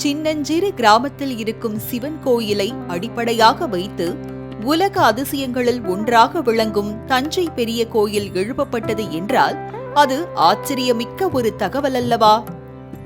சின்னஞ்சிறு கிராமத்தில் இருக்கும் சிவன் கோயிலை அடிப்படையாக வைத்து உலக அதிசயங்களில் ஒன்றாக விளங்கும் தஞ்சை பெரிய கோயில் எழுப்பப்பட்டது என்றால் அது ஆச்சரியமிக்க ஒரு தகவல் அல்லவா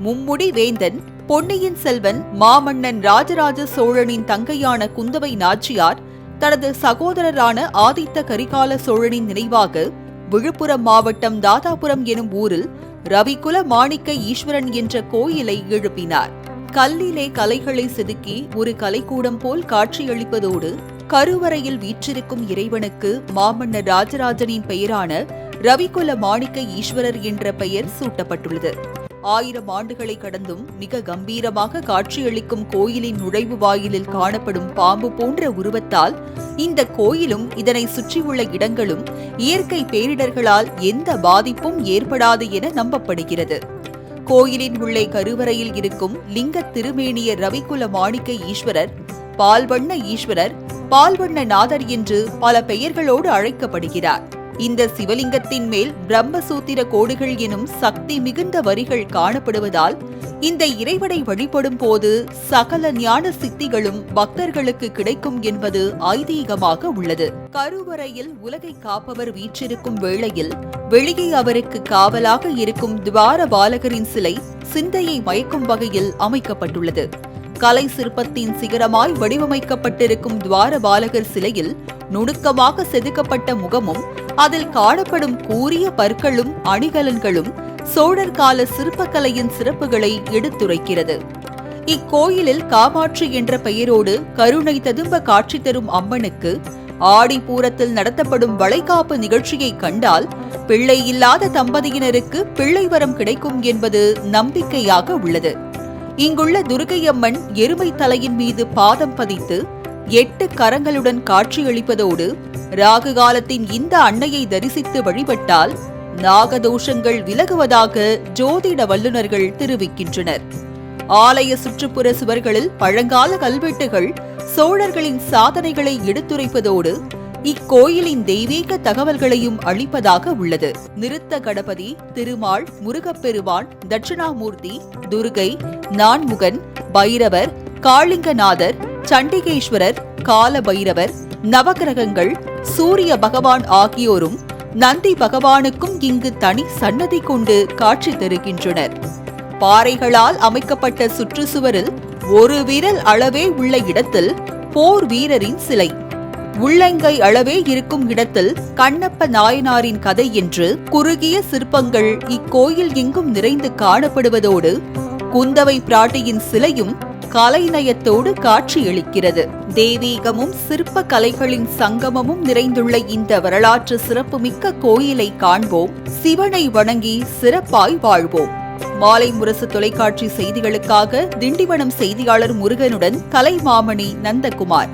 மும்முடி வேந்தன் பொன்னியின் செல்வன் மாமன்னன் ராஜராஜ சோழனின் தங்கையான குந்தவை நாச்சியார் தனது சகோதரரான ஆதித்த கரிகால சோழனின் நினைவாக விழுப்புரம் மாவட்டம் தாதாபுரம் எனும் ஊரில் ரவிகுல மாணிக்க ஈஸ்வரன் என்ற கோயிலை எழுப்பினார். கல்லிலே கலைகளை செதுக்கி ஒரு கலைக்கூடம் போல் காட்சியளிப்பதோடு கருவறையில் வீற்றிருக்கும் இறைவனுக்கு மாமன்னர் ராஜராஜனின் பெயரான ரவிகுல மாணிக்க ஈஸ்வரர் என்ற பெயர் சூட்டப்பட்டுள்ளது. ஆயிரம் ஆண்டுகளை கடந்தும் மிக கம்பீரமாக காட்சியளிக்கும் கோயிலின் நுழைவு வாயிலில் காணப்படும் பாம்பு போன்ற உருவத்தால் இந்த கோயிலும் இதனை சுற்றியுள்ள இடங்களும் இயற்கை பேரிடர்களால் எந்த பாதிப்பும் ஏற்படாது என நம்பப்படுகிறது. கோயிலின் உள்ளே கருவறையில் இருக்கும் லிங்க திருமேனிய ரவிக்குல மாணிக்க ஈஸ்வரர் பால்வண்ண ஈஸ்வரர் பால்வண்ண நாதர் என்று பல பெயர்களோடு அழைக்கப்படுகிறார். இந்த சிவலிங்கத்தின் மேல் பிரம்மசூத்திர கோடுகள் எனும் சக்தி மிகுந்த வரிகள் காணப்படுவதால் இந்த இறைவனை வழிபடும் போது சகல ஞான சித்திகளும் பக்தர்களுக்கு கிடைக்கும் என்பது ஐதீகமாக உள்ளது. கருவறையில் உலகை காப்பவர் வீற்றிருக்கும் வேளையில் வெளியே அவருக்கு காவலாக இருக்கும் துவார பாலகரின் சிலை சிந்தையை மயக்கும் வகையில் அமைக்கப்பட்டுள்ளது. கலை சிற்பத்தின் சிகரமாய் வடிவமைக்கப்பட்டிருக்கும் துவார பாலகர் சிலையில் நுணுக்கமாக செதுக்கப்பட்ட முகமும் அதில் காணப்படும் கூரிய பற்களும் அணிகலன்களும் சோழர் கால சிற்பக்கலையின் சிறப்புகளை எடுத்துரைக்கிறது. இக்கோயிலில் காமாட்சி என்ற பெயரோடு கருணை ததும்ப காட்சி தரும் அம்மனுக்கு ஆடிப்பூரத்தில் நடத்தப்படும் வளைகாப்பு நிகழ்ச்சியை கண்டால் பிள்ளை இல்லாத தம்பதியினருக்கு பிள்ளை வரம் கிடைக்கும் என்பது நம்பிக்கையாக உள்ளது. இங்குள்ள துர்கையம்மன் எருமை தலையின் மீது பாதம் பதித்து எட்டு கரங்களுடன் காட்சியளிப்பதோடு ராகு காலத்தின் இந்த அன்னையை தரிசித்து வழிபட்டால் நாகதோஷங்கள் விலகுவதாக ஜோதிட வல்லுநர்கள் தெரிவிக்கின்றனர். ஆலய சுற்றுப்புற சுவர்களில் பழங்கால கல்வெட்டுகள் சோழர்களின் சாதனைகளை எடுத்துரைப்பதோடு இக்கோயிலின் தெய்வீக தகவல்களையும் அளிப்பதாக உள்ளது. நிறுத்த கணபதி திருமால் முருகப்பெருமான் தட்சிணாமூர்த்தி துர்கை நான்முகன் பைரவர் காளிங்கநாதர் சண்டிகேஸ்வரர் கால பைரவர் நவகிரகங்கள் சூரிய பகவான் ஆகியோரும் நந்தி பகவானுக்கும் இங்கு தனி சன்னதி கொண்டு காட்சி தருகின்றனர். பாறைகளால் அமைக்கப்பட்ட சுற்றுச்சுவரில் ஒரு விரல் அளவே உள்ள இடத்தில் போர் வீரரின் சிலை. உள்ளங்கை அளவே இருக்கும் இடத்தில் கண்ணப்ப நாயனாரின் கதை என்று குறுகிய சிற்பங்கள் இக்கோயில் எங்கும் நிறைந்து காணப்படுவதோடு குந்தவை பிராட்டியின் சிலையும் கலைநயத்தோடு காட்சியளிக்கிறது. தெய்வீகமும் சிற்ப கலைகளின் சங்கமமும் நிறைந்துள்ள இந்த வரலாற்று சிறப்புமிக்க கோயிலை காண்போம். சிவனை வணங்கி சிறப்பாய் வாழ்வோம். மாலை முரசு தொலைக்காட்சி செய்திகளுக்காக திண்டிவனம் செய்தியாளர் முருகனுடன் கலைமாமணி நந்தகுமார்.